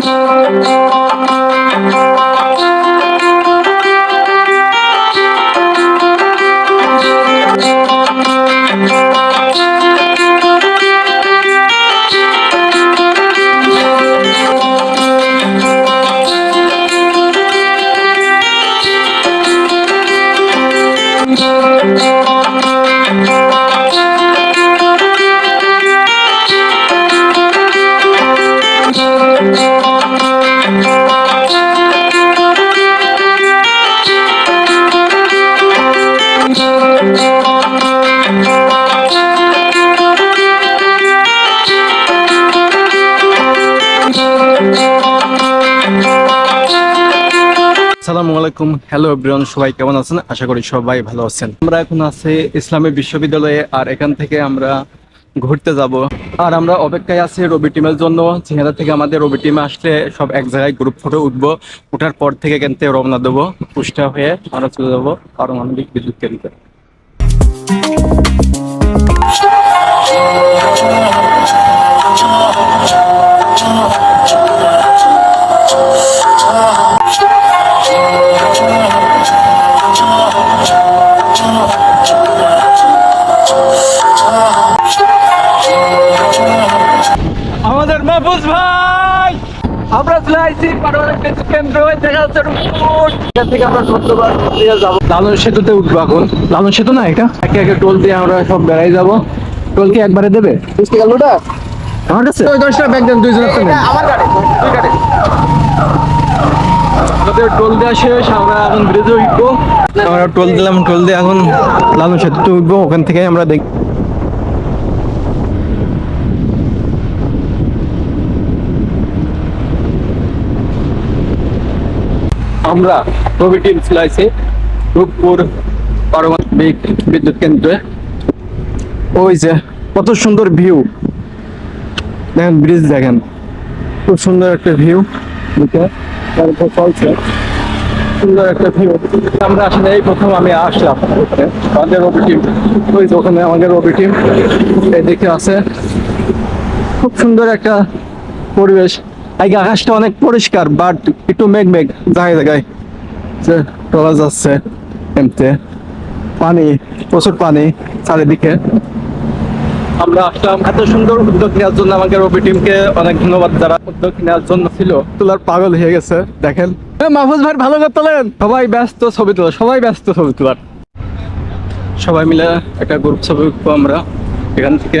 Thank you. আসসালামু আলাইকুম। Hello everyone সবাই কেমন আছেন? আশা করি সবাই ভালো আছেন। আমরা এখন আছি ইসলামী বিশ্ববিদ্যালয়ে, আর এখান থেকে আমরা ঘুরতে যাব। আর আমরা অপেক্ষায় আছি রবি টিমের জন্য। চেহারা থেকে আমাদের রবি টিম আসলে সব এক জায়গায় গ্রুপ ফটো উঠবো। উঠার পর থেকে কিন্তু রওনা দেবো। পুষ্টা হয়ে আমরা চলে যাব পারমাণবিক বিদ্যুৎ কেন্দ্রে। আমাদের মাহফুজ ভাই! আমরা চলে আসছি পারমাণবিক কেন্দ্র দেখা যাচ্ছে এখান থেকে আমরা ধন্যবাদ যাব। লালন সেতুতে উঠবো এখন। লালন সেতু না এটা? একে একে টোল দিয়ে আমরা সব বেড়াই যাব। টোল কি একবারে দেবে? আমার কাছে? ওই দশটা ব্যাগ দেন দুইজন আমার গাড়ি আমাদের টোল দেওয়া শেষ আমরা এখন ব্রিজে উঠবো। আমরা টোল দিলাম টোল দিয়ে এখন লালন সেতুতে উঠবো। ওখান থেকে আমরা দেখ আমরা রবি টিম রূপপুর পারমাণবিক বিদ্যুৎ কেন্দ্রে। ওই যে, কত সুন্দর ভিউ। দেখেন ব্রিজ দেখেন। খুব সুন্দর একটা ভিউ। তারপর চলছে। সুন্দর একটা ভিউ। আমরা আসলে এই প্রথম আমি আসলাম। আমাদের রবি টিম। ওই যে ওখানে আমাদের রবি টিম। এদিকে আছে। খুব সুন্দর একটা পরিবেশ। আগে আকাশটা অনেক পরিষ্কার বাট একটু মেঘ মেঘ, জায়গায় জায়গায়। টলা যাচ্ছে এমতে। পানি, প্রচুর পানি চারিদিকে। আমরা আসলাম এত সুন্দর উদ্যোগ নেওয়ার জন্য আমাকে রবি টিমকে অনেক ধন্যবাদ যারা উদ্যোগ নেওয়ার জন্য ছিল। তোলার পাগল হয়ে গেছে, দেখেন। মাহফুজ ভাই, ভালো করে তোলেন। সবাই ব্যস্ত ছবি তোলা, সবাই ব্যস্ত ছবি তোলার। সবাই মিলে একটা গ্রুপ ছবি উঠবো আমরা এখান থেকে।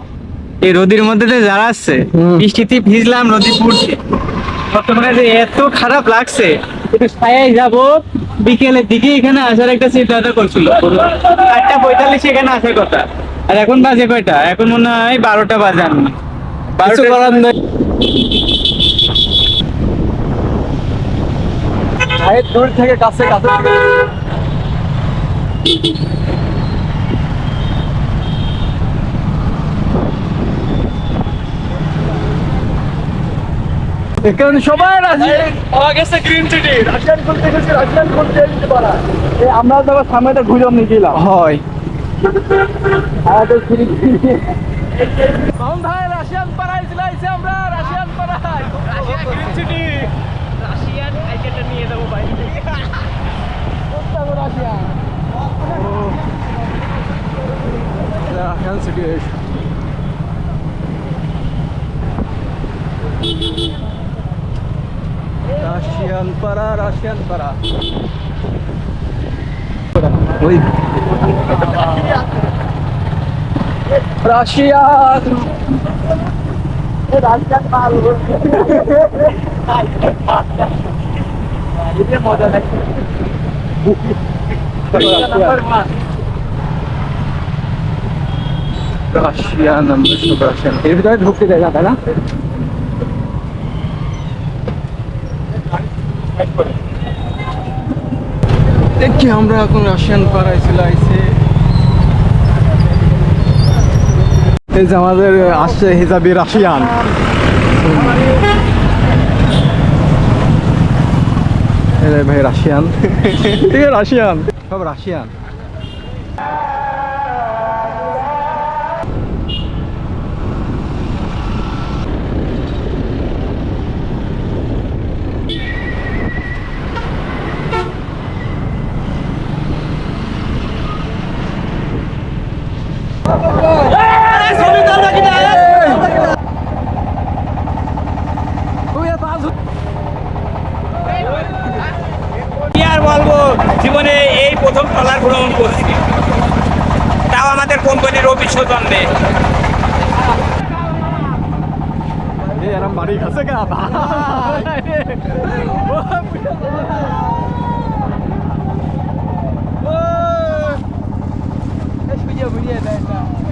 এই রোদির মধ্যে যে যারা আসছে বৃষ্টিতে ভিজলাম নদী পড়ছে। বর্তমানে যে এত খারাপ লাগছে একটু ছায়ায় যাব বিকেলের দিকে এখানে আসার একটা চিন্তা করছিল। আটটা পঁয়তাল্লিশ এখানে আসার কথা। আর এখন বাজে কয়টা? এখন মনে হয় বারোটা বাজান কিছু বারোটা করার নেই। দূর থেকে কাছে কাছে এখানে সবাই রাজি। পাওয়া গেছে গ্রিন সিটি রাশিয়ান করতে গেছে রাশিয়ান করতে যেতে পারা এই আমরা যখন সামনেটা ঘুরে নিয়ে গেলাম হয়। আমাদের ফ্রি মামুন ভাই রাশিয়ান পাড়ায় চলাইছে আমরা রাশিয়ান পাড়ায়। রাশিয়া গ্রিন সিটি রাশিয়ান আইকেটা নিয়ে যাব ভাই। Russia Russian? সিটি রাশিয়ান পাড়া রাশিয়ান পাড়া ওই রাশিয়ান রাশিয়ান মাল মজা লাগছে রাশিয়ান আমরা সব রাশিয়ান এর ভিতরে ঢুকতে দেয় না তাই না দেখি আমরা এখন রাশিয়ান পাড়ায় চলে এই যে আমাদের আসছে হিজাবি রাশিয়ান। ভাই, রাশিয়ান। রাশিয়ান। সব রাশিয়ান। আর বলব? জীবনে এই প্রথম ট্রলার ভ্রমণ করছি। তাও আমাদের কোম্পানির এরম বাড়ি আছে কা वीडियो वीडियो